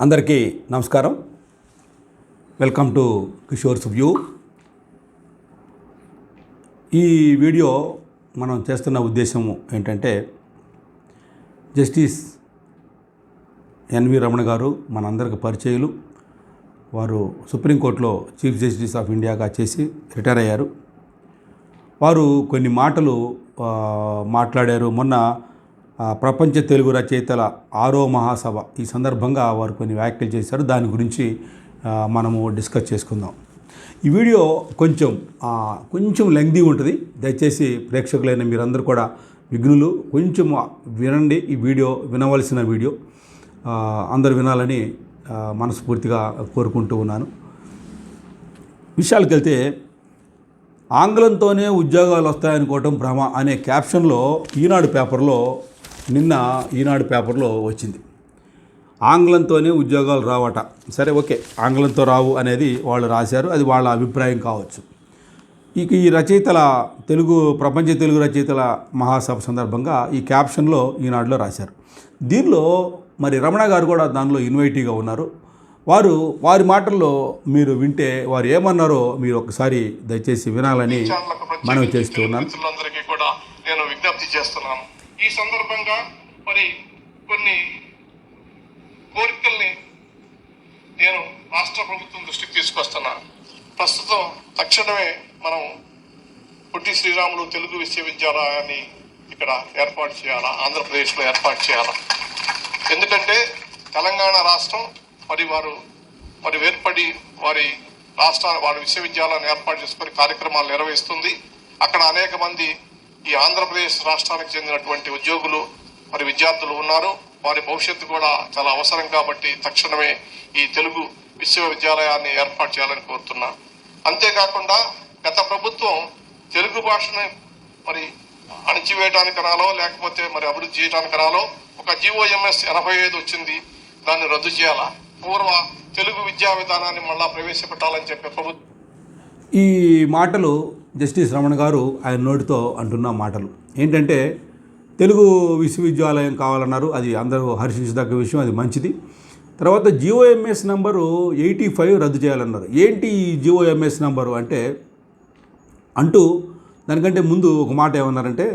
అందరికీ నమస్కారం. Welcome to Kishore's view ఈ వీడియో మనం చేస్తున్న ఉద్దేశం ఏంటంటే జస్టిస్ ఎన్వి రమణ గారు మనందరికి పరిచయులు. వారు సుప్రీంకోర్టులో చీఫ్ జస్టిస్ ఆఫ్ ఇండియాగా చేసి రిటైర్ అయ్యారు. వారు కొన్ని మాటలు మాట్లాడారు. మొన్న ప్రపంచ తెలుగు రచయితల ఆరో మహాసభ ఈ సందర్భంగా వారు కొన్ని వ్యాఖ్యలు చేశారు. దాని గురించి మనము డిస్కస్ చేసుకుందాం. ఈ వీడియో కొంచెం కొంచెం లెంగ్దీ ఉంటుంది. దయచేసి ప్రేక్షకులైన మీరందరూ కూడా విఘ్నులు కొంచెం వినండి ఈ వీడియో వినవలసిన వీడియో. అందరు అందరూ వినాలని మనస్ఫూర్తిగా కోరుకుంటూ ఉన్నాను. విషయాలకు వెళ్తే ఆంగ్లంతోనే ఉద్యోగాలు వస్తాయనుకోవటం భ్రమ అనే క్యాప్షన్లో ఈనాడు పేపర్లో నిన్న ఈనాడు పేపర్లో వచ్చింది. ఆంగ్లంతోనే ఉద్యోగాలు రావట. సరే ఓకే ఆంగ్లంతో రావు అనేది వాళ్ళు రాశారు. అది వాళ్ళ అభిప్రాయం కావచ్చు. ఇక ఈ రచయితల తెలుగు ప్రపంచ తెలుగు రచయితల మహాసభ సందర్భంగా ఈ క్యాప్షన్లో ఈనాడులో రాశారు. దీనిలో మరి రమణ గారు కూడా దానిలో ఇన్వైటీగా ఉన్నారు. వారు వారి మాటల్లో మీరు వింటే వారు ఏమన్నారో మీరు ఒకసారి దయచేసి వినాలని మనవి చేస్తూ ఉన్నాను. నేను విజ్ఞప్తి చేస్తున్నాను. ఈ సందర్భంగా మరి కొన్ని కోరికల్ని నేను రాష్ట్ర ప్రభుత్వం దృష్టికి తీసుకొస్తున్నాను ప్రస్తుతం తక్షణమే మనం పొట్టి శ్రీరాములు తెలుగు విశ్వవిద్యాలయాన్ని ఇక్కడ ఏర్పాటు చేయాలా? ఆంధ్రప్రదేశ్లో ఏర్పాటు చేయాలా? ఎందుకంటే తెలంగాణ రాష్ట్రం మరి వారు మరి ఏర్పడి వారి రాష్ట్ర వారి విశ్వవిద్యాలయాన్ని ఏర్పాటు చేసుకొని కార్యక్రమాలు నిర్వహిస్తుంది. అక్కడ అనేక మంది ఈ ఆంధ్రప్రదేశ్ రాష్ట్రానికి చెందినటువంటి ఉద్యోగులు మరి విద్యార్థులు ఉన్నారు. వారి భవిష్యత్తు కూడా చాలా అవసరం కాబట్టి తక్షణమే ఈ తెలుగు విశ్వవిద్యాలయాన్ని ఏర్పాటు చేయాలని కోరుతున్నా. అంతేకాకుండా గత ప్రభుత్వం తెలుగు భాషను మరి అణిచివేయడానికి రాలో లేకపోతే మరి అభివృద్ధి చేయడానికి రాలో ఒక జిఓఎంఎస్ ఎనభై ఐదు వచ్చింది. దాన్ని రద్దు చేయాలా. పూర్వ తెలుగు విద్యా విధానాన్ని మళ్ళా ప్రవేశపెట్టాలని చెప్పే ప్రభుత్వం ఈ మాటలు జస్టిస్ రమణ గారు ఆయన నోటితో అంటున్న మాటలు. ఏంటంటే తెలుగు విశ్వవిద్యాలయం కావాలన్నారు అది అందరూ హర్షించదగ్గ విషయం అది మంచిది. తర్వాత జిఓఎంఎస్ నంబరు ఎయిటీ ఫైవ్ రద్దు చేయాలన్నారు. ఏంటి ఈ జిఓఎంఎస్ నంబరు అంటే అంటూ దానికంటే ముందు ఒక మాట ఏమన్నారంటే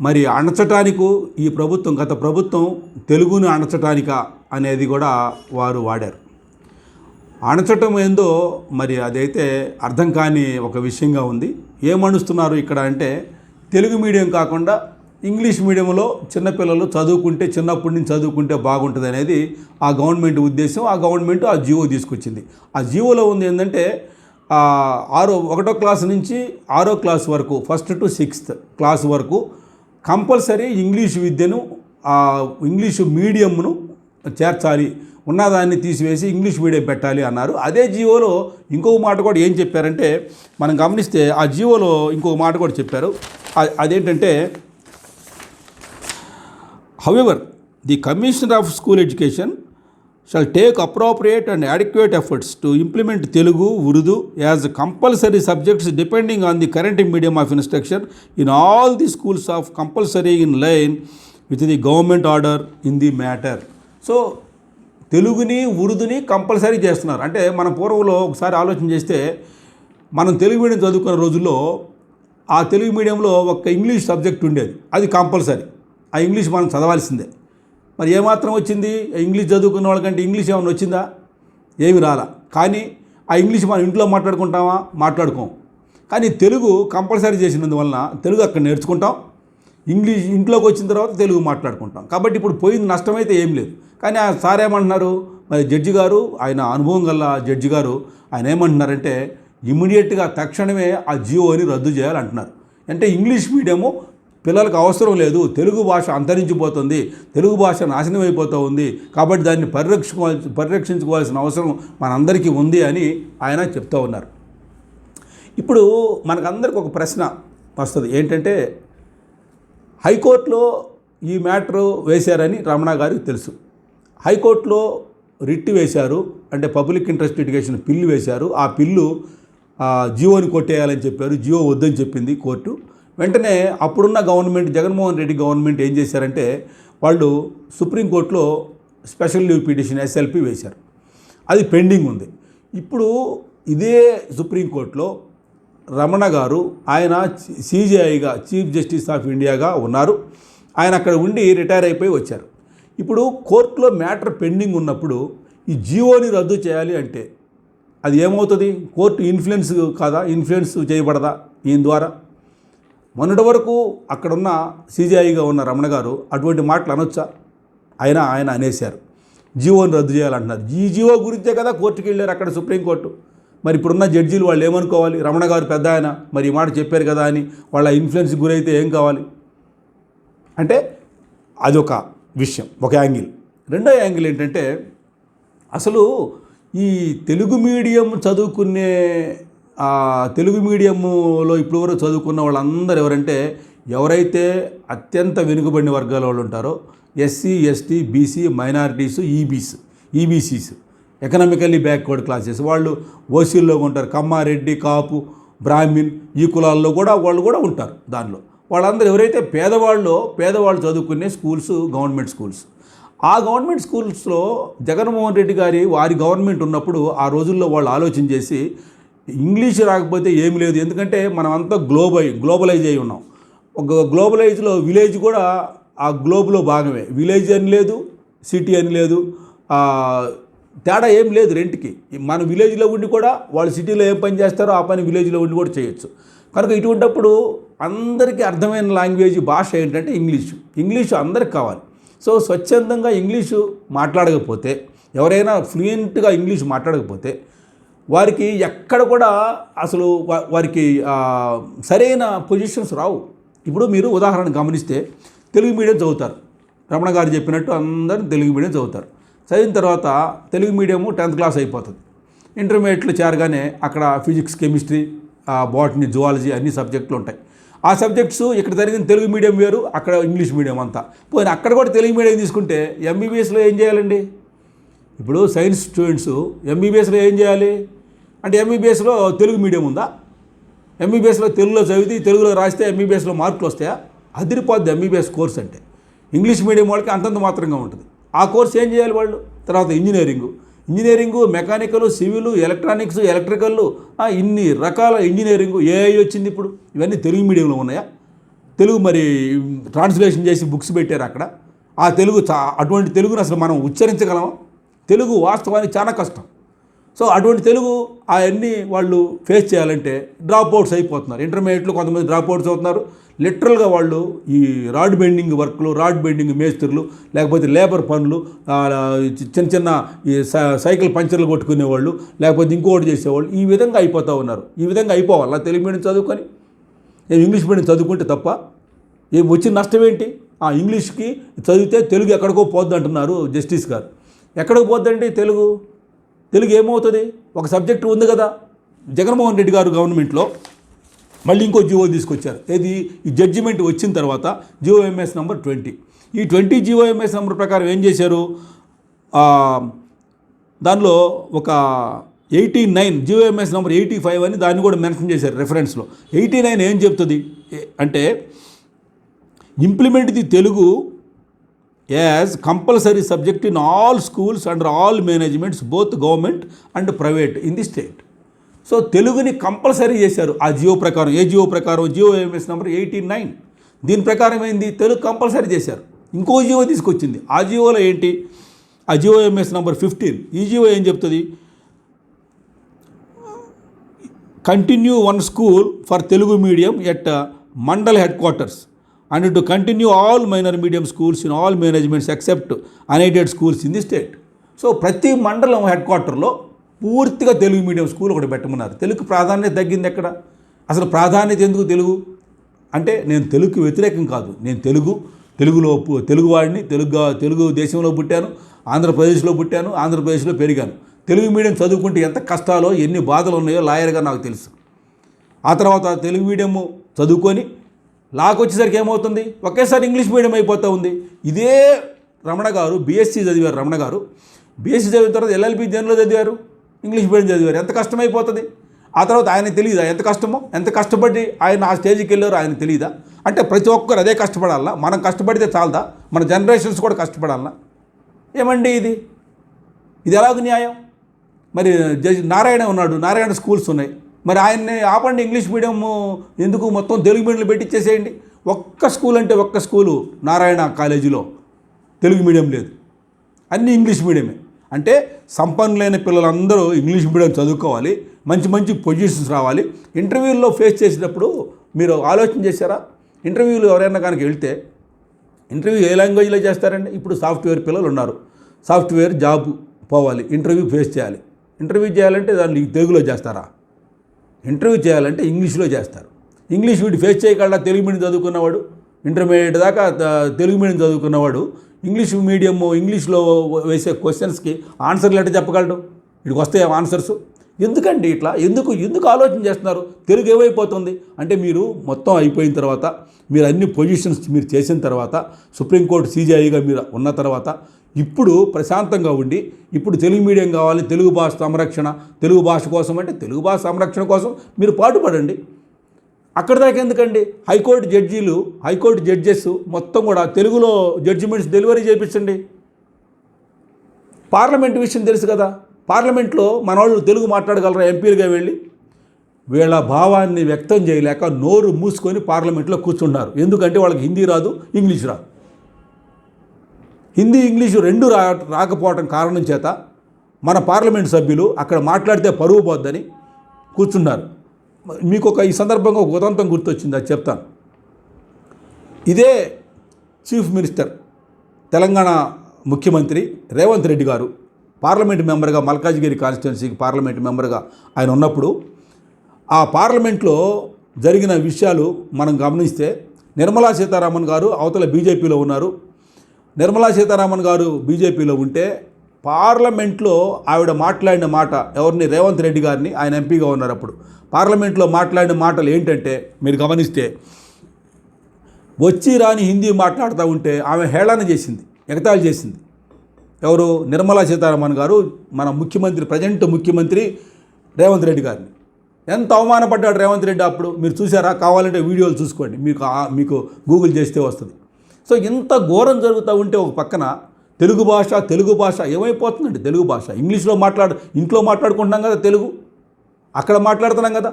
మరి అణచటానికి ఈ ప్రభుత్వం గత ప్రభుత్వం తెలుగుని అణచటానిక అనేది కూడా వారు వాడారు. అణచటం ఏందో మరి అదైతే అర్థం కాని ఒక విషయంగా ఉంది. ఏమణుస్తున్నారు ఇక్కడ అంటే తెలుగు మీడియం కాకుండా ఇంగ్లీష్ మీడియంలో చిన్నపిల్లలు చదువుకుంటే చిన్నప్పటి నుంచి చదువుకుంటే బాగుంటుంది అనేది ఆ గవర్నమెంట్ ఉద్దేశం. ఆ గవర్నమెంట్ ఆ జియో తీసుకొచ్చింది. ఆ జియోలో ఉంది ఏంటంటే ఆరో ఒకటో క్లాస్ నుంచి ఆరో క్లాస్ వరకు ఫస్ట్ టు సిక్స్త్ క్లాస్ వరకు కంపల్సరీ ఇంగ్లీష్ విద్యను ఇంగ్లీషు మీడియంను చేర్చాలి. ఉన్నదాన్ని తీసివేసి ఇంగ్లీష్ మీడియం పెట్టాలి అన్నారు. అదే జియోలో ఇంకొక మాట కూడా ఏం చెప్పారంటే మనం గమనిస్తే ఆ జీవోలో ఇంకొక మాట కూడా చెప్పారు. అదేంటంటే however the commissioner of school education shall take appropriate and adequate efforts to implement Telugu Urdu as compulsory subjects depending on the current medium of instruction in all the schools of compulsory in line with the government order in the matter so తెలుగుని ఉర్దూని compulsory చేస్తున్నారు. అంటే మన పూర్వంలో ఒకసారి ఆలోచన చేస్తే మనం తెలుగు మీడియం చదువుకున్న రోజుల్లో ఆ తెలుగు మీడియంలో ఒక ఇంగ్లీష్ సబ్జెక్ట్ ఉండేది. అది కంపల్సరీ. ఆ ఇంగ్లీష్ మనం చదవాల్సిందే. మరి ఏమాత్రం వచ్చింది? ఇంగ్లీష్ చదువుకున్న వాళ్ళకంటే ఇంగ్లీష్ ఏమైనా వచ్చిందా? ఏమి రాలా. కానీ ఆ ఇంగ్లీష్ మనం ఇంట్లో మాట్లాడుకుంటామా? మాట్లాడుకోం. కానీ తెలుగు కంపల్సరీ చేసినందువలన తెలుగు అక్కడ నేర్చుకుంటాం. ఇంగ్లీష్ ఇంట్లోకి వచ్చిన తర్వాత తెలుగు మాట్లాడుకుంటాం. కాబట్టి ఇప్పుడు పోయింది నష్టమైతే ఏం లేదు. కానీ ఆ సార్ ఏమంటున్నారు? మరి జడ్జి గారు ఆయన అనుభవం గల జడ్జి గారు ఆయన ఏమంటున్నారంటే ఇమీడియట్గా తక్షణమే ఆ జియోని రద్దు చేయాలంటున్నారు. అంటే ఇంగ్లీష్ మీడియము పిల్లలకు అవసరం లేదు తెలుగు భాష అంతరించిపోతుంది తెలుగు భాష నాశనం అయిపోతూ ఉంది కాబట్టి దాన్ని పరిరక్షించుకోవాల్సి పరిరక్షించుకోవాల్సిన అవసరం మనందరికీ ఉంది అని ఆయన చెప్తూ ఉన్నారు. ఇప్పుడు మనకందరికి ఒక ప్రశ్న వస్తుంది. ఏంటంటే హైకోర్టులో ఈ మ్యాటర్ వేశారని రమణ గారికి తెలుసు. హైకోర్టులో రిట్ వేశారు అంటే పబ్లిక్ ఇంట్రెస్ట్ లిటిగేషన్ పిల్లు వేశారు. ఆ పిల్లు జియోని కొట్టేయాలని చెప్పారు. జియో వద్దని చెప్పింది కోర్టు. వెంటనే అప్పుడున్న గవర్నమెంట్ జగన్మోహన్ రెడ్డి గవర్నమెంట్ ఏం చేశారంటే వాళ్ళు సుప్రీంకోర్టులో స్పెషల్ లీవ్ పిటిషన్ ఎస్ఎల్పి వేశారు. అది పెండింగ్ ఉంది. ఇప్పుడు ఇదే సుప్రీంకోర్టులో రమణ గారు ఆయన సిజిఐగా చీఫ్ జస్టిస్ ఆఫ్ ఇండియాగా ఉన్నారు. ఆయన అక్కడ ఉండి రిటైర్ అయిపోయి వచ్చారు. ఇప్పుడు కోర్టులో మ్యాటర్ పెండింగ్ ఉన్నప్పుడు ఈ జీవోని రద్దు చేయాలి అంటే అది ఏమవుతుంది? కోర్టు ఇన్ఫ్లుయెన్స్ కాదా? ఇన్ఫ్లుయెన్స్ చేయబడదా? ఈయన ద్వారా? మొన్నటి వరకు అక్కడున్న సీజీఐగా ఉన్న రమణ గారు అటువంటి మాటలు అనొచ్చా? ఆయన ఆయన అనేశారు. జీవోని రద్దు చేయాలంటున్నారు. ఈ జీవో గురించే కదా కోర్టుకి వెళ్ళారు అక్కడ సుప్రీంకోర్టు. మరి ఇప్పుడున్న జడ్జీలు వాళ్ళు ఏమనుకోవాలి? రమణ గారు పెద్ద ఆయన మరి ఈ మాట చెప్పారు కదా అని వాళ్ళ ఇన్ఫ్లుయెన్స్ గురైతే ఏం కావాలి? అంటే అదొక విషయం ఒక యాంగిల్. రెండో యాంగిల్ ఏంటంటే అసలు ఈ తెలుగు మీడియం చదువుకునే తెలుగు మీడియంలో వరకు చదువుకున్న వాళ్ళందరూ ఎవరంటే ఎవరైతే అత్యంత వెనుకబడిన వర్గాల వాళ్ళు ఉంటారో SC ST BC minorities EBs EBCs economically backward classes. వాళ్ళు ఓసీల్లో ఉంటారు. కమ్మారెడ్డి కాపు బ్రాహ్మిన్ ఈ కులాల్లో కూడా వాళ్ళు కూడా ఉంటారు దానిలో. వాళ్ళందరూ ఎవరైతే పేదవాళ్ళో పేదవాళ్ళు చదువుకునే స్కూల్స్ గవర్నమెంట్ స్కూల్స్. ఆ గవర్నమెంట్ స్కూల్స్లో జగన్మోహన్ రెడ్డి గారి వారి గవర్నమెంట్ ఉన్నప్పుడు ఆ రోజుల్లో వాళ్ళు ఆలోచన చేసి ఇంగ్లీష్ రాకపోతే ఏమి లేదు. ఎందుకంటే మనం అంతా గ్లోబై గ్లోబలైజ్ అయి ఉన్నాం. ఒక గ్లోబలైజ్లో విలేజ్ కూడా ఆ గ్లోబ్లో భాగమే. విలేజ్ అని లేదు సిటీ అని లేదు తేడా ఏం లేదు రెంట్కి. మన విలేజ్లో ఉండి కూడా వాళ్ళు సిటీలో ఏం పని చేస్తారో ఆ పని విలేజ్లో ఉండి కూడా చేయొచ్చు. కనుక ఇటువంటప్పుడు అందరికీ అర్థమైన లాంగ్వేజ్ భాష ఏంటంటే ఇంగ్లీషు. ఇంగ్లీషు అందరికి కావాలి. సో స్వచ్ఛందంగా ఇంగ్లీషు మాట్లాడకపోతే ఎవరైనా ఫ్లూయెంట్గా ఇంగ్లీష్ మాట్లాడకపోతే వారికి ఎక్కడ కూడా అసలు వారికి సరైన పొజిషన్స్ రావు. ఇప్పుడు మీరు ఉదాహరణ గమనిస్తే తెలుగు మీడియం చదువుతారు. రమణ గారు చెప్పినట్టు అందరూ తెలుగు మీడియం చదువుతారు. చదివిన తర్వాత తెలుగు మీడియము టెన్త్ క్లాస్ అయిపోతుంది. ఇంటర్మీడియట్లో చేరగానే అక్కడ ఫిజిక్స్ కెమిస్ట్రీ బాటనీ జువాలజీ అన్ని సబ్జెక్టులు ఉంటాయి. ఆ సబ్జెక్ట్స్ ఇక్కడ జరిగిన తెలుగు మీడియం వేరు అక్కడ ఇంగ్లీష్ మీడియం అంతా. పోయిన అక్కడ కూడా తెలుగు మీడియం తీసుకుంటే ఎంబీబీఎస్లో ఏం చేయాలండి? ఇప్పుడు సైన్స్ స్టూడెంట్స్ ఎంబీబీఎస్లో ఏం చేయాలి? అంటే ఎంబీబీఎస్లో తెలుగు మీడియం ఉందా? ఎంబీబీఎస్లో తెలుగులో చదివితే తెలుగులో రాస్తే ఎంబీబీఎస్లో మార్కులు వస్తాయా? అదిరిపోద్ది ఎంబీబీఎస్ కోర్స్ అంటే. ఇంగ్లీష్ మీడియం వాళ్ళకి అంతంత మాత్రంగా ఉంటుంది. ఆ కోర్స్ ఏం చేయాలి వాళ్ళు? తర్వాత engineering. Engineering mechanical civil electronics electrical ఇన్ని రకాల ఇంజనీరింగు ఏఐ వచ్చింది ఇప్పుడు. ఇవన్నీ తెలుగు మీడియంలో ఉన్నాయా? తెలుగు మరి ట్రాన్స్లేషన్ చేసి బుక్స్ పెట్టారు అక్కడ. ఆ తెలుగు చా అటువంటి తెలుగును అసలు మనం ఉచ్చరించగలమా? తెలుగు వాస్తవానికి చాలా కష్టం. సో అటువంటి తెలుగు అవన్నీ వాళ్ళు ఫేస్ చేయాలంటే డ్రాప్ అవుట్స్ అయిపోతున్నారు. ఇంటర్మీడియట్లో కొంతమంది డ్రాప్ అవుట్స్ అవుతున్నారు. లిటరల్గా వాళ్ళు ఈ రాడ్ బెండింగ్ వర్క్లు రాడ్ బెండింగ్ మేస్త్రులు లేకపోతే లేబర్ పనులు చిన్న చిన్న ఈ సై- సైకిల్ పంచర్లు కొట్టుకునేవాళ్ళు లేకపోతే ఇంకోటి చేసేవాళ్ళు ఈ విధంగా అయిపోతూ ఉన్నారు. ఈ విధంగా అయిపోవాలా. తెలుగు మీడియం చదువుకొని నేను ఇంగ్లీష్ మీడియం చదువుకుంటే తప్ప ఏం వచ్చిన నష్టం ఏంటి? ఆ ఇంగ్లీష్కి చదివితే తెలుగు ఎక్కడికో పోద్ది అంటున్నారు జస్టిస్ గారు. ఎక్కడికి పోద్దండి తెలుగు? తెలుగు ఏమవుతుంది? ఒక సబ్జెక్టు ఉంది కదా. జగన్మోహన్ రెడ్డి గారు గవర్నమెంట్లో మళ్ళీ ఇంకో జియో తీసుకొచ్చారు. ఏది? ఈ జడ్జిమెంట్ వచ్చిన తర్వాత జియోఎంఎస్ నెంబర్ ట్వంటీ. ఈ ట్వంటీ జియోఎంఎస్ నెంబర్ ప్రకారం ఏం చేశారు? దానిలో ఒక eighty nine GOMS number eighty five అని దాన్ని కూడా మెన్షన్ చేశారు రెఫరెన్స్లో ఎయిటీ నైన్ ఏం చెప్తుంది? అంటే implement the Telugu as compulsory subject in all schools and all managements both government and private in the state so తెలుగుని కంపల్సరీ చేశారు. ఆ జియో ప్రకారం ఏ జియో ప్రకారం GO MS number eighty nine. దీని ప్రకారం ఏంది? తెలుగు కంపల్సరీ చేశారు. ఇంకో జియో తీసుకొచ్చింది. ఆ జియోలో ఏంటి? ఆ జియో ఎంఎస్ నెంబర్ ఫిఫ్టీన్. ఈ జియో ఏం చెప్తుంది? Continue one school for Telugu medium at mandal headquarters. And to continue all minor medium schools in all managements except unaided schools in the state. So ప్రతి మండలం హెడ్ క్వార్టర్లో పూర్తిగా Telugu medium school ఒకటి పెట్టమన్నారు. తెలుగు ప్రాధాన్యత తగ్గింది ఎక్కడ? అసలు ప్రాధాన్యత ఎందుకు తెలుగు? అంటే నేను తెలుగుకి వ్యతిరేకం కాదు. నేను తెలుగు తెలుగులో తెలుగువాడిని తెలుగు తెలుగు దేశంలో పుట్టాను ఆంధ్రప్రదేశ్లో పుట్టాను ఆంధ్రప్రదేశ్లో పెరిగాను. తెలుగు మీడియం చదువుకుంటే ఎంత కష్టాలో ఎన్ని బాధలు ఉన్నాయో లాయర్గా నాకు తెలుసు. ఆ తర్వాత తెలుగు మీడియము చదువుకొని లాకు వచ్చేసరికి ఏమవుతుంది? ఒకేసారి ఇంగ్లీష్ మీడియం అయిపోతూ ఉంది. ఇదే రమణ గారు బీఎస్సీ చదివారు రమణ గారు. బీఎస్సీ చదివిన తర్వాత ఎల్ఎల్బి దేనిలో చదివారు? ఇంగ్లీష్ మీడియం చదివారు. ఎంత కష్టమైపోతుంది? ఆ తర్వాత ఆయన తెలియదా ఎంత కష్టమో? ఎంత కష్టపడి ఆయన ఆ స్టేజ్కి వెళ్ళారో ఆయన తెలియదా అంటే ప్రతి ఒక్కరు అదే కష్టపడాలా మనం కష్టపడితే చాలదా? మన జనరేషన్స్ కూడా కష్టపడాలా ఏమండి ఇది? ఇది ఎలాగ న్యాయం? మరి జడ్జి నారాయణ ఉన్నాడు. నారాయణ స్కూల్స్ ఉన్నాయి. మరి ఆయన్ని ఆపండి ఇంగ్లీష్ మీడియం ఎందుకు మొత్తం తెలుగు మీడియంలో పెట్టించేసేయండి ఒక్క స్కూల్ అంటే ఒక్క స్కూలు నారాయణ కాలేజీలో తెలుగు మీడియం లేదు. అన్నీ ఇంగ్లీష్ మీడియమే. అంటే సంపన్నులైన పిల్లలందరూ ఇంగ్లీష్ మీడియం చదువుకోవాలి మంచి మంచి పొజిషన్స్ రావాలి. ఇంటర్వ్యూల్లో ఫేస్ చేసేటప్పుడు మీరు ఆలోచన చేశారా? ఇంటర్వ్యూలు ఎవరైనా కనుక వెళ్తే ఇంటర్వ్యూ ఏ లాంగ్వేజ్లో చేస్తారండి? ఇప్పుడు సాఫ్ట్వేర్ పిల్లలు ఉన్నారు. సాఫ్ట్వేర్ జాబ్ పోవాలి ఇంటర్వ్యూ ఫేస్ చేయాలి. ఇంటర్వ్యూ చేయాలంటే దాన్ని తెలుగులో చేస్తారా? ఇంటర్వ్యూ చేయాలంటే ఇంగ్లీష్లో చేస్తారు. ఇంగ్లీష్ వీడు ఫేస్ చేయగలడా? తెలుగు మీడియం చదువుకున్నవాడు? ఇంటర్మీడియట్ దాకా తెలుగు మీడియం చదువుకున్నవాడు ఇంగ్లీష్ మీడియము ఇంగ్లీష్లో వేసే క్వశ్చన్స్కి ఆన్సర్లు ఎట్లా చెప్పగలడు వీడికి వస్తాయి ఆన్సర్స్ ఎందుకండి ఇట్లా? ఎందుకు ఎందుకు ఆలోచన చేస్తున్నారు? తెలుగు ఏమైపోతుంది? అంటే మీరు మొత్తం అయిపోయిన తర్వాత మీరు అన్ని పొజిషన్స్ మీరు చేసిన తర్వాత సుప్రీంకోర్టు సీజీఐగా మీరు ఉన్న తర్వాత ఇప్పుడు ప్రశాంతంగా ఉండి ఇప్పుడు తెలుగు మీడియం కావాలి తెలుగు భాష సంరక్షణ తెలుగు భాష కోసం అంటే తెలుగు భాష సంరక్షణ కోసం మీరు పాటుపడండి. అక్కడ దాకా ఎందుకండి? హైకోర్టు జడ్జీలు హైకోర్టు జడ్జెస్ మొత్తం కూడా తెలుగులో జడ్జిమెంట్స్ డెలివరీ చేయించండి. పార్లమెంట్ విషయం తెలుసు కదా? పార్లమెంట్లో మన వాళ్ళు తెలుగు మాట్లాడగలరా ఎంపీలుగా వెళ్ళి? వీళ్ళ భావాన్ని వ్యక్తం చేయలేక నోరు మూసుకొని పార్లమెంట్లో కూర్చున్నారు ఎందుకంటే వాళ్ళకి హిందీ రాదు ఇంగ్లీష్ రాదు. హిందీ ఇంగ్లీషు రెండు రా రాకపోవటం కారణం చేత మన పార్లమెంట్ సభ్యులు అక్కడ మాట్లాడితే పరువు పోద్దని కూర్చున్నారు. మీకు ఒక ఈ సందర్భంగా ఒక ఉదంతం గుర్తొచ్చింది అది చెప్తాను. ఇదే చీఫ్ మినిస్టర్ తెలంగాణ ముఖ్యమంత్రి రేవంత్ రెడ్డి గారు పార్లమెంట్ మెంబర్గా మల్కాజ్గిరి కాన్స్టిట్యున్సీకి పార్లమెంట్ మెంబర్గా ఆయన ఉన్నప్పుడు ఆ పార్లమెంట్లో జరిగిన విషయాలు మనం గమనిస్తే నిర్మలా సీతారామన్ గారు అవతల బీజేపీలో ఉన్నారు. నిర్మలా సీతారామన్ గారు బీజేపీలో ఉంటే పార్లమెంట్లో ఆవిడ మాట్లాడిన మాట ఎవరిని? రేవంత్ రెడ్డి గారిని. ఆయన ఎంపీగా ఉన్నారు అప్పుడు. పార్లమెంట్లో మాట్లాడిన మాటలు ఏంటంటే మీరు గమనిస్తే వచ్చి రాని హిందీ మాట్లాడుతూ ఉంటే ఆమె హేళన చేసింది ఎగతాళి చేసింది. ఎవరు? నిర్మలా సీతారామన్ గారు మన ముఖ్యమంత్రి ప్రజెంట్ ముఖ్యమంత్రి రేవంత్ రెడ్డి గారిని. ఎంత అవమానపడ్డాడు రేవంత్ రెడ్డి అప్పుడు? మీరు చూసారా? కావాలంటే వీడియోలు చూసుకోండి. మీకు మీకు గూగుల్ చేస్తే వస్తుంది. సో ఇంత ఘోరం జరుగుతూ ఉంటే ఒక పక్కన తెలుగు భాష తెలుగు భాష ఏమైపోతుందండి? తెలుగు భాష. ఇంగ్లీష్లో మాట్లాడు ఇంట్లో మాట్లాడుకుంటున్నాం కదా తెలుగు. అక్కడ మాట్లాడుతున్నాం కదా.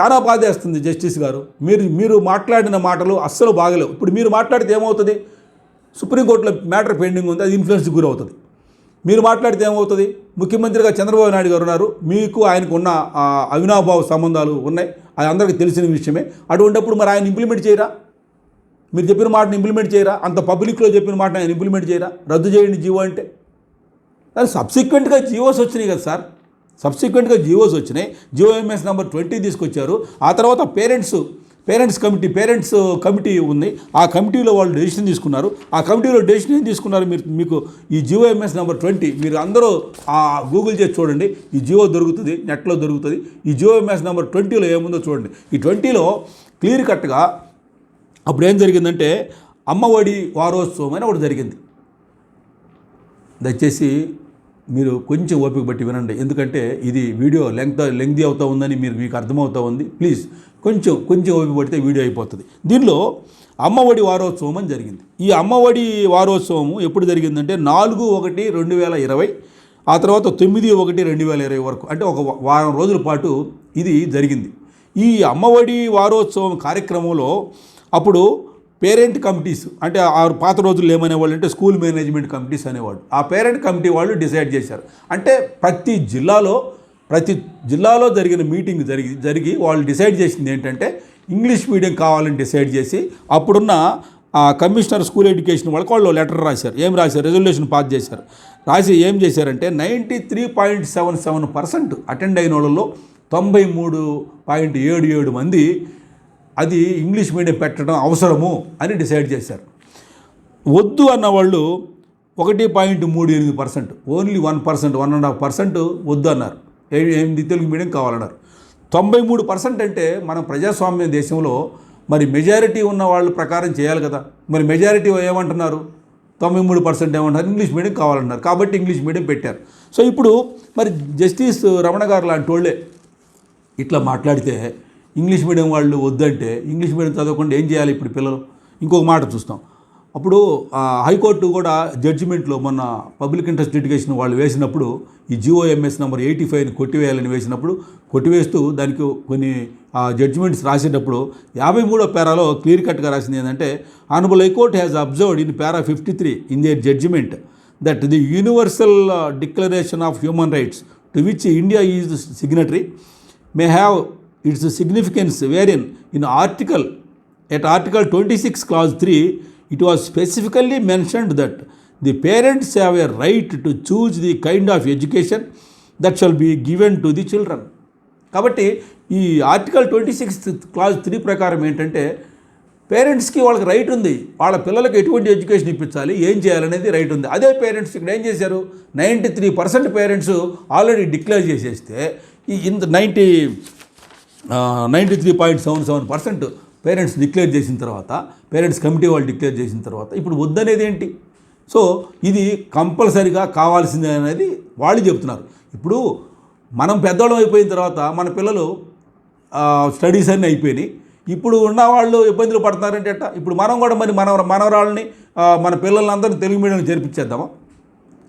చాలా బాధేస్తుంది జస్టిస్ గారు. మీరు మీరు మాట్లాడిన మాటలు అస్సలు బాగలేవు. ఇప్పుడు మీరు మాట్లాడితే ఏమవుతుంది? సుప్రీంకోర్టులో మ్యాటర్ పెండింగ్ ఉంది అది ఇన్ఫ్లుయెన్స్ గురవుతుంది. మీరు మాట్లాడితే ఏమవుతుంది? ముఖ్యమంత్రిగా చంద్రబాబు నాయుడు గారు ఉన్నారు. మీకు ఆయనకు ఉన్న అవినాభావ సంబంధాలు ఉన్నాయి. అది అందరికీ తెలిసిన విషయమే. అటువంటిప్పుడు మరి ఆయన ఇంప్లిమెంట్ చేయరా? మీరు చెప్పిన మాటను ఇంప్లిమెంట్ చేయరా? అంత పబ్లిక్లో చెప్పిన మాట ఆయన ఇంప్లిమెంట్ చేయరా? రద్దు చేయండి జీవో అంటే. దాని సబ్సిక్వెంట్గా జీవోస్ వచ్చినాయి కదా సార్. సబ్సిక్వెంట్గా జీవోస్ వచ్చినాయి. జియో ఎంఎస్ నెంబర్ ట్వంటీ తీసుకొచ్చారు. ఆ తర్వాత parents parents committee parents committee ఉంది. ఆ కమిటీలో వాళ్ళు డెసిషన్ తీసుకున్నారు. ఆ కమిటీలో డెసిషన్ ఏం తీసుకున్నారు మీరు మీకు ఈ జియో ఎంఎస్ నెంబర్ ట్వంటీ? మీరు అందరూ ఆ గూగుల్ చేసి చూడండి. ఈ జియో దొరుకుతుంది నెట్లో దొరుకుతుంది. ఈ జియో ఎంఎస్ నెంబర్ ట్వంటీలో ఏముందో చూడండి. ఈ ట్వంటీలో క్లియర్ కట్గా అప్పుడు ఏం జరిగిందంటే అమ్మఒడి వారోత్సవం అని ఒకటి జరిగింది. దయచేసి మీరు కొంచెం ఓపిక బట్టి వినండి. ఎందుకంటే ఇది వీడియో లెంగ్త్ లెంగ్ది అవుతూ ఉందని మీరు మీకు అర్థమవుతూ ఉంది. ప్లీజ్ కొంచెం కొంచెం ఓపిక పడితే వీడియో అయిపోతుంది. దీనిలో అమ్మఒడి వారోత్సవం అని జరిగింది. ఈ అమ్మఒడి వారోత్సవం ఎప్పుడు జరిగిందంటే నాలుగు ఒకటి రెండు వేల ఇరవై ఆ తర్వాత తొమ్మిది ఒకటి రెండు వేల ఇరవై వరకు అంటే ఒక వారం రోజుల పాటు ఇది జరిగింది. ఈ అమ్మఒడి వారోత్సవం కార్యక్రమంలో అప్పుడు పేరెంట్ కమిటీస్ అంటే ఆ పాత రోజుల్లో ఏమనేవాళ్ళు అంటే స్కూల్ మేనేజ్మెంట్ కమిటీస్ అనేవాళ్ళు. ఆ పేరెంట్ కమిటీ వాళ్ళు డిసైడ్ చేశారు. అంటే ప్రతి జిల్లాలో ప్రతి జిల్లాలో జరిగిన మీటింగ్ జరిగి జరిగి వాళ్ళు డిసైడ్ చేసింది ఏంటంటే ఇంగ్లీష్ మీడియం కావాలని డిసైడ్ చేసి అప్పుడున్న ఆ కమిషనర్ స్కూల్ ఎడ్యుకేషన్ వాళ్ళకి వాళ్ళు లెటర్ రాశారు. ఏం రాశారు? రెజల్యూషన్ పాస్ చేశారు. రాసి ఏం చేశారంటే ninety three point seven seven percent attend అయిన వాళ్ళలో తొంభై మూడు పాయింట్ ఏడు ఏడు మంది అది ఇంగ్లీష్ మీడియం పెట్టడం అవసరము అని డిసైడ్ చేశారు. వద్దు అన్న వాళ్ళు ఒకటి పాయింట్ మూడు ఎనిమిది percent only one percent one and half percent వద్దు అన్నారు. ఏ- తెలుగు మీడియం కావాలన్నారు. తొంభై మూడు పర్సెంట్ అంటే మన ప్రజాస్వామ్య దేశంలో మరి మెజారిటీ ఉన్న వాళ్ళ ప్రకారం చేయాలి కదా. మరి మెజారిటీ ఏమంటున్నారు? తొంభై మూడు పర్సెంట్ ఏమంటారు ఇంగ్లీష్ మీడియం కావాలన్నారు. కాబట్టి ఇంగ్లీష్ మీడియం పెట్టారు. సో ఇప్పుడు మరి జస్టిస్ రమణ గారు లాంటి వాళ్ళే ఇట్లా మాట్లాడితే ఇంగ్లీష్ మీడియం వాళ్ళు వద్దంటే ఇంగ్లీష్ మీడియం చదవకుండా ఏం చేయాలి ఇప్పుడు పిల్లలు? ఇంకొక మాట చూస్తాం. అప్పుడు హైకోర్టు కూడా జడ్జిమెంట్లో మొన్న పబ్లిక్ ఇంట్రెస్ట్ లిటిగేషన్ వాళ్ళు వేసినప్పుడు ఈ జిఓఎంఎస్ నెంబర్ ఎయిటీ ఫైవ్ని కొట్టివేయాలని వేసినప్పుడు కొట్టివేస్తూ దానికి కొన్ని జడ్జిమెంట్స్ రాసేటప్పుడు యాభై మూడో పేరాలో క్లియర్ కట్గా రాసింది ఏంటంటే honourable high court has observed in para fifty three in their judgement that the universal declaration of human rights to which India is signatory may have its significance wherein in article. At article twenty six clause three it was specifically mentioned that the parents have a right to choose the kind of education that shall be given to the children కాబట్టి ఈ article twenty six clause three ప్రకారం ఏంటంటే పేరెంట్స్కి వాళ్ళకి right ఉంది. వాళ్ళ పిల్లలకు ఎటువంటి ఎడ్యుకేషన్ ఇప్పించాలి ఏం చేయాలనేది రైట్ ఉంది. అదే పేరెంట్స్ ఇక్కడ ఏం చేశారు? Ninety three percent parents already declare చేసేస్తే ఈ ఇంత ninety ninety three point seven seven percent parents declare చేసిన తర్వాత పేరెంట్స్ కమిటీ వాళ్ళు డిక్లేర్ చేసిన తర్వాత ఇప్పుడు వద్దనేది ఏంటి? సో ఇది కంపల్సరిగా కావాల్సిందే అనేది వాళ్ళు చెప్తున్నారు. ఇప్పుడు మనం పెద్దవాళ్ళం అయిపోయిన తర్వాత మన పిల్లలు స్టడీస్ అన్నీ అయిపోయినాయి. ఇప్పుడు ఉన్న వాళ్ళు ఇబ్బందులు పడుతున్నారంటే ఎట్టా? ఇప్పుడు మనం కూడా మరి మన మనవరాళ్ళని మన పిల్లలందరినీ తెలుగు మీడియం చేర్పించేద్దామా?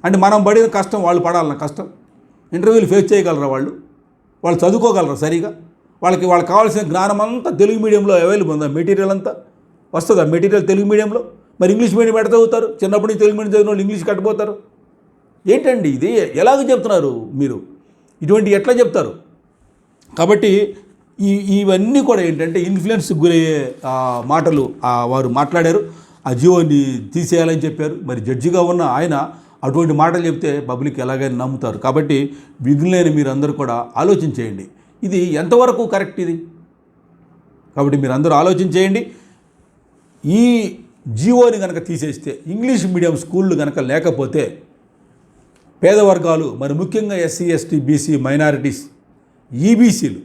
అంటే మనం పడిన కష్టం వాళ్ళు పడాలన్న కష్టం. ఇంటర్వ్యూలు ఫేస్ చేయగలరా వాళ్ళు? వాళ్ళు చదువుకోగలరా సరిగా? వాళ్ళకి వాళ్ళకి కావాల్సిన జ్ఞానం అంతా తెలుగు మీడియంలో అవైలబుల్ ఉందా? మెటీరియల్ అంతా? వస్తుందా? మెటీరియల్ తెలుగు మీడియంలో మరి ఇంగ్లీష్ మీడియం ఎక్కడ చదువుతారు? చిన్నప్పటి నుంచి తెలుగు మీడియం చదివిన వాళ్ళు ఇంగ్లీష్ కట్టిపోతారు ఏంటండి ఇది? ఎలాగ చెప్తున్నారు మీరు? ఇటువంటి ఎట్లా చెప్తారు? కాబట్టి ఈ ఇవన్నీ కూడా ఏంటంటే ఇన్ఫ్లుయెన్స్ గురయ్యే మాటలు వారు మాట్లాడారు. ఆ జీవోని తీసేయాలని చెప్పారు. మరి జడ్జిగా ఉన్న ఆయన అటువంటి మాటలు చెప్తే పబ్లిక్ ఎలాగైనా నమ్ముతారు. కాబట్టి విఘ్నులైన మీరందరూ కూడా ఆలోచించేయండి. ఇది ఎంతవరకు కరెక్ట్ ఇది? కాబట్టి మీరు అందరూ ఆలోచించేయండి ఈ జీవోని కనుక తీసేస్తే ఇంగ్లీష్ మీడియం స్కూళ్ళు కనుక లేకపోతే పేద వర్గాలు మరి ముఖ్యంగా ఎస్సీ ఎస్టీ బీసీ మైనారిటీస్ ఈబీసీలు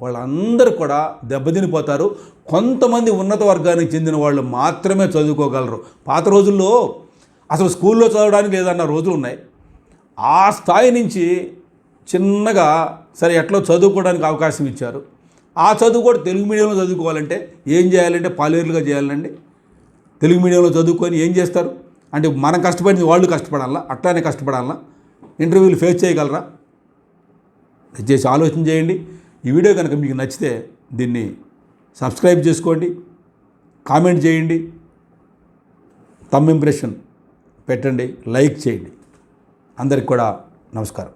వాళ్ళందరూ కూడా దెబ్బతినిపోతారు. కొంతమంది ఉన్నత వర్గానికి చెందిన వాళ్ళు మాత్రమే చదువుకోగలరు. పాత రోజుల్లో అసలు స్కూల్లో చదవడానికి లేదన్న రోజులు ఉన్నాయి. ఆ స్థాయి నుంచి చిన్నగా సరే ఎట్లా చదువుకోవడానికి అవకాశం ఇచ్చారు. ఆ చదువు కూడా తెలుగు మీడియంలో చదువుకోవాలంటే ఏం చేయాలంటే పాలేరులుగా చేయాలండి. తెలుగు మీడియంలో చదువుకొని ఏం చేస్తారు? అంటే మనం కష్టపడింది వాళ్ళు కష్టపడాలా? అట్లానే కష్టపడాలా? ఇంటర్వ్యూలు ఫేస్ చేయగలరా? దయచేసి ఆలోచన చేయండి. ఈ వీడియో కనుక మీకు నచ్చితే దీన్ని సబ్స్క్రైబ్ చేసుకోండి. కామెంట్ చేయండి. తమ్ ఇంప్రెషన్ పెట్టండి. లైక్ చేయండి. అందరికి కూడా నమస్కారం.